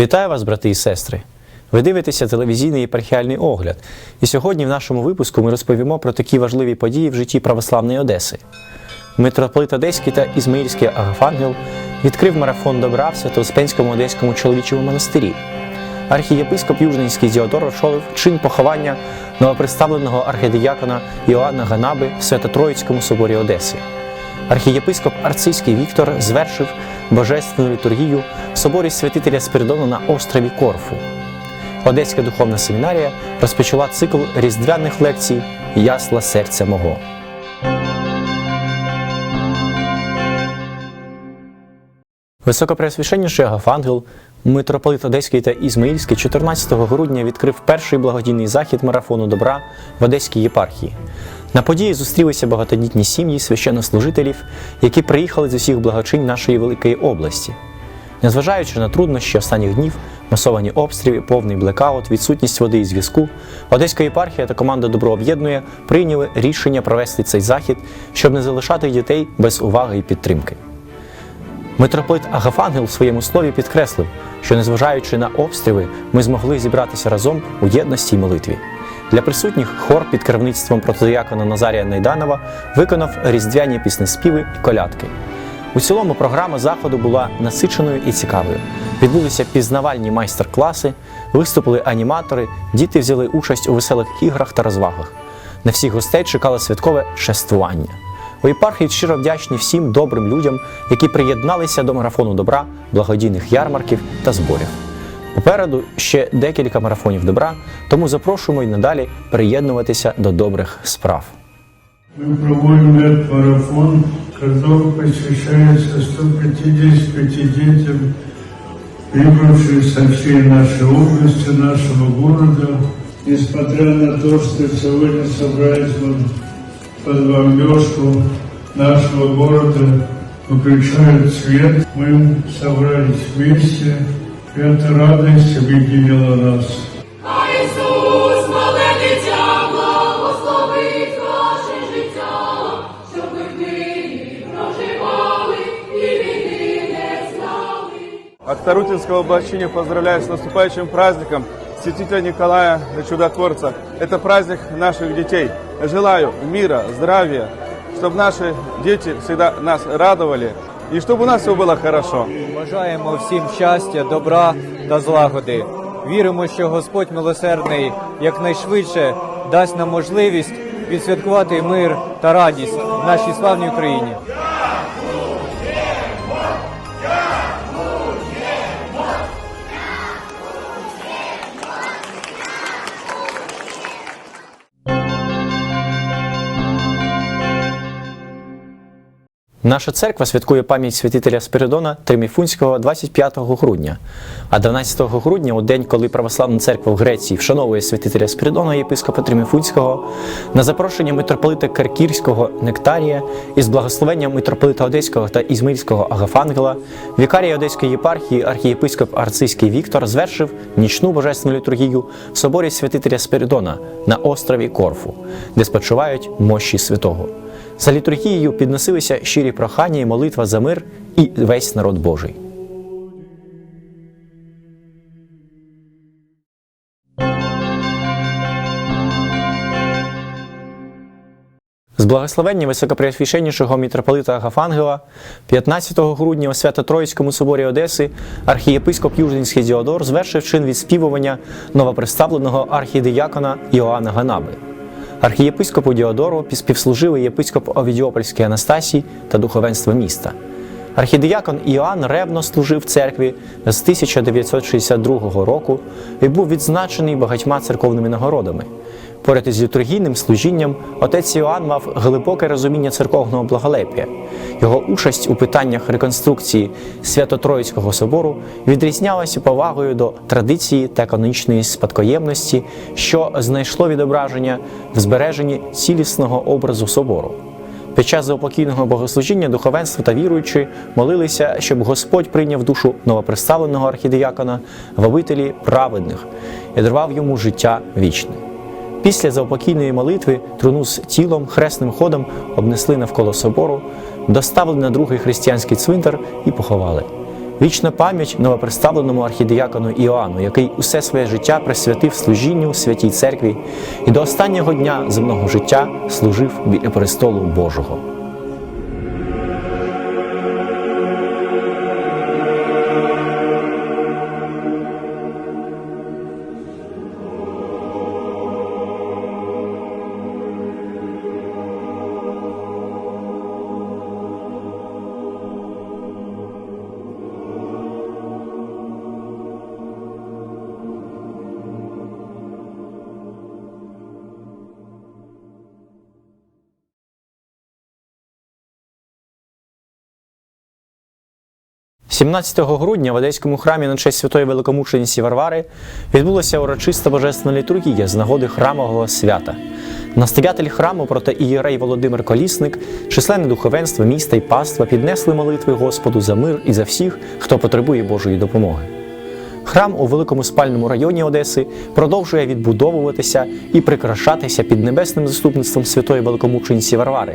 Вітаю вас, брати і сестри! Ви дивитеся телевізійний єпархіальний огляд. І сьогодні в нашому випуску ми розповімо про такі важливі події в житті православної Одеси. Митрополит Одеський та Ізмаїльський Агафангел відкрив марафон добра в Свято-Успенському Одеському чоловічому монастирі. Архієпископ Южненський Діодор очолив чин поховання новоприставленого архідіякона Іоанна Ганаби в Свято-Троїцькому соборі Одеси. Архієпископ Арцизький Віктор звершив божественну літургію в соборі святителя Спиридона на острові Корфу. Одеська духовна семінарія розпочала цикл різдвяних лекцій Ясла серця мого. Високопреосвященніший Агафангел, митрополит Одеський та Ізмаїльський 14 грудня відкрив перший благодійний захід марафону добра в Одеській єпархії. На події зустрілися багатодітні сім'ї священнослужителів, які приїхали з усіх благочинь нашої великої області. Незважаючи на труднощі останніх днів, масовані обстріли, повний блекаут, відсутність води і зв'язку, Одеська єпархія та команда Добро об'єднує прийняли рішення провести цей захід, щоб не залишати дітей без уваги і підтримки. Митрополит Агафангел в своєму слові підкреслив, що незважаючи на обстріли, ми змогли зібратися разом у єдності й молитві. Для присутніх хор під керівництвом протодіякона Назарія Найданова виконав різдвяні піснеспіви і колядки. У цілому програма заходу була насиченою і цікавою. Відбулися пізнавальні майстер-класи, виступили аніматори, діти взяли участь у веселих іграх та розвагах. На всіх гостей чекало святкове шествування. У єпархії щиро вдячні всім добрим людям, які приєдналися до марафону добра, благодійних ярмарків та зборів. Попереду ще декілька марафонів добра, тому запрошуємо й надалі приєднуватися до добрих справ. Мы проводим этот марафон, который посвящается 155 детям, прибывшим со всей нашей области, нашего города. Несмотря на то, что сегодня собрались мы под бомбежку нашего города, выключают свет, мы собрались вместе, и эта радость объединила нас. А Ісус, мале дитя, благословить ваше життя, щоб ви в мирі проживали і війни не знали. От Тарутинского обращения поздравляю с наступающим праздником святителя Николая Чудотворца. Это праздник наших детей. Желаю мира, здравия, чтобы наши дети всегда нас радовали И чтобы у нас все было хорошо. Бажаємо всім щастя, добра та злагоди. Віримо, що Господь милосердний якнайшвидше дасть нам можливість відсвяткувати мир та радість в нашій славній Україні. Наша церква святкує пам'ять святителя Спиридона Триміфунського 25 грудня. А 12 грудня, у день, коли православна церква в Греції вшановує святителя Спиридона, єпископа Триміфунського, на запрошення митрополита Керкірського Нектарія із благословенням митрополита Одеського та Ізмаїльського Агафангела, вікарія Одеської єпархії архієпископ Арцизький Віктор звершив нічну божественну літургію в соборі святителя Спиридона на острові Корфу, де спочивають мощі святого. За літургією підносилися щирі прохання і молитва за мир і весь народ Божий. З благословення високопреосвященнішого мітрополита Агафангела 15 грудня у Свято-Троїцькому соборі Одеси архієпископ Южненський Діодор звершив чин відспівування новоприставленого архідіякона Іоанна Ганаби. Архієпископу Діодору співслужили єпископ Овідіопольський Анастасій та духовенство міста. Архідіякон Іоанн ревно служив церкві з 1962 року і був відзначений багатьма церковними нагородами. Поряд із літургійним служінням отець Іоанн мав глибоке розуміння церковного благолепія. Його участь у питаннях реконструкції Свято-Троїцького собору відрізнялася повагою до традиції та канонічної спадкоємності, що знайшло відображення в збереженні цілісного образу собору. Під час заупокійного богослужіння духовенство та віруючі молилися, щоб Господь прийняв душу новоприставленого архідіякона в обителі праведних і дарував йому життя вічне. Після заупокійної молитви труну з тілом хресним ходом обнесли навколо собору, доставили на другий християнський цвинтар і поховали. Вічна пам'ять новоприставленому архідіякону Іоанну, який усе своє життя присвятив служінню святій церкві і до останнього дня земного життя служив біля престолу Божого. – 17 грудня в Одеському храмі на честь святої великомучениці Варвари відбулася урочиста божественна літургія з нагоди храмового свята. Настоятель храму проте ієрей Володимир Колісник, численне духовенство міста і паства піднесли молитви Господу за мир і за всіх, хто потребує Божої допомоги. Храм у великому спальному районі Одеси продовжує відбудовуватися і прикрашатися під небесним заступництвом святої великомучениці Варвари,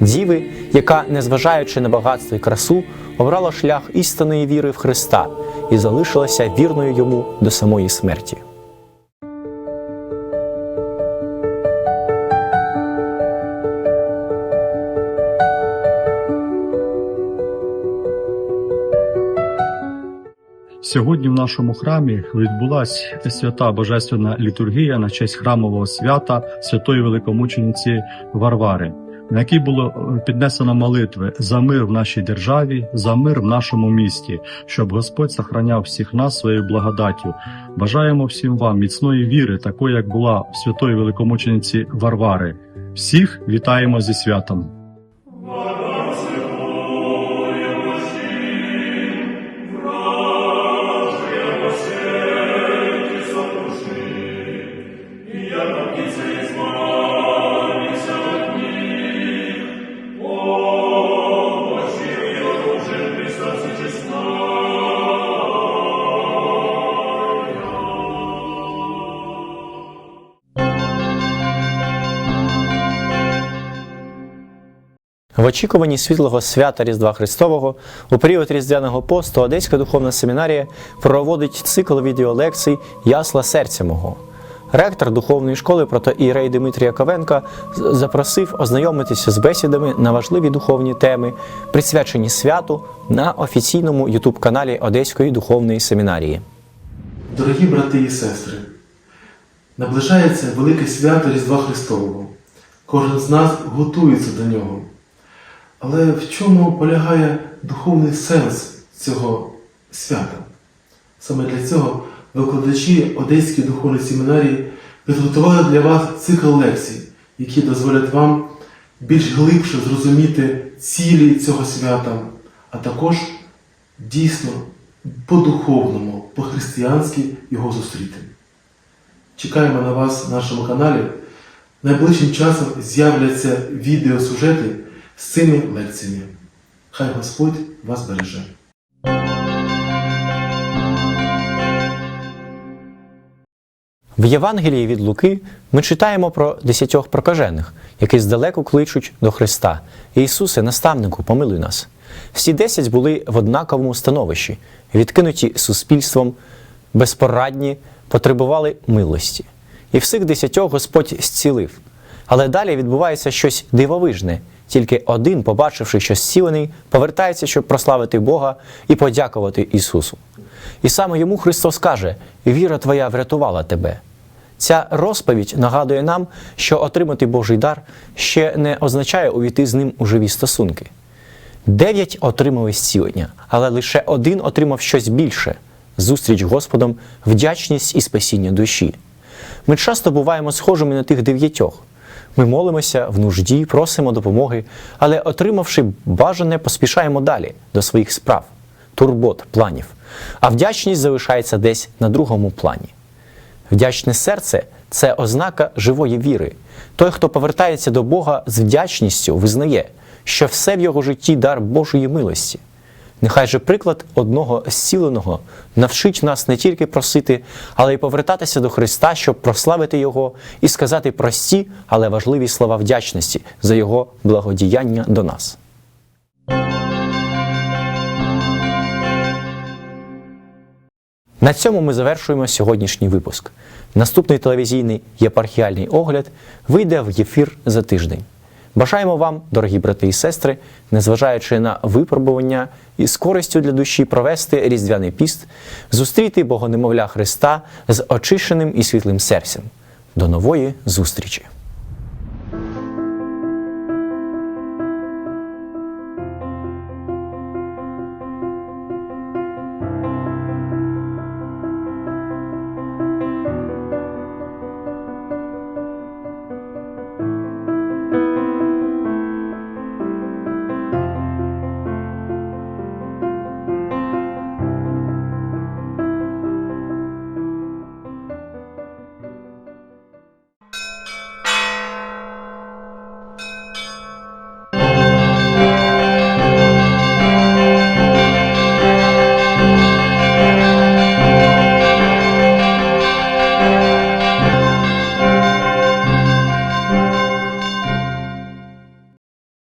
діви, яка, незважаючи на багатство і красу, обрала шлях істинної віри в Христа і залишилася вірною йому до самої смерті. Сьогодні в нашому храмі відбулася свята божественна літургія на честь храмового свята святої великомучениці Варвари, на якій було е, піднесено молитви за мир в нашій державі, за мир в нашому місті, щоб Господь сохраняв всіх нас своєю благодаттю. Бажаємо всім вам міцної віри, такої як була в святої великомучениці Варвари. Всіх вітаємо зі святом. В очікуванні світлого свята Різдва Христового у період Різдвяного посту Одеська духовна семінарія проводить цикл відеолекцій Ясла серця мого. Ректор духовної школи протоієрей Дмитрій Яковенка з- запросив ознайомитися з бесідами на важливі духовні теми, присвячені святу на офіційному ютуб-каналі Одеської духовної семінарії. Дорогі брати і сестри, наближається велике свято Різдва Христового. Кожен з нас готується до нього. Але в чому полягає духовний сенс цього свята? Саме для цього викладачі Одеської духовної семінарії підготували для вас цикл лекцій, які дозволять вам більш глибше зрозуміти цілі цього свята, а також дійсно по-духовному, по-християнськи його зустріти. Чекаємо на вас на нашому каналі. Найближчим часом з'являться відеосюжети з цими лекціями. Хай Господь вас береже. В Євангелії від Луки ми читаємо про десятьох прокажених, які здалеку кличуть до Христа. Ісусе, наставнику, помилуй нас. Всі десять були в однаковому становищі, відкинуті суспільством, безпорадні, потребували милості. І всіх десятьох Господь зцілив. Але далі відбувається щось дивовижне. Тільки один, побачивши, що зцілений, повертається, щоб прославити Бога і подякувати Ісусу. І саме йому Христос каже: Віра твоя врятувала тебе. Ця розповідь нагадує нам, що отримати Божий дар ще не означає увійти з ним у живі стосунки. Дев'ять отримали зцілення, але лише один отримав щось більше зустріч Господом, вдячність і спасіння душі. Ми часто буваємо схожими на тих дев'ятьох. Ми молимося в нужді, просимо допомоги, але, отримавши бажане, поспішаємо далі до своїх справ, турбот, планів. А вдячність залишається десь на другому плані. Вдячне серце це ознака живої віри. Той, хто повертається до Бога з вдячністю, визнає, що все в його житті дар Божої милості. Нехай же приклад одного зціленого навчить нас не тільки просити, але й повертатися до Христа, щоб прославити Його і сказати прості, але важливі слова вдячності за Його благодіяння до нас. На цьому ми завершуємо сьогоднішній випуск. Наступний телевізійний єпархіальний огляд вийде в ефір за тиждень. Бажаємо вам, дорогі брати і сестри, незважаючи на випробування і з користю для душі провести різдвяний піст, зустріти Богонемовля Христа з очищеним і світлим серцем. До нової зустрічі!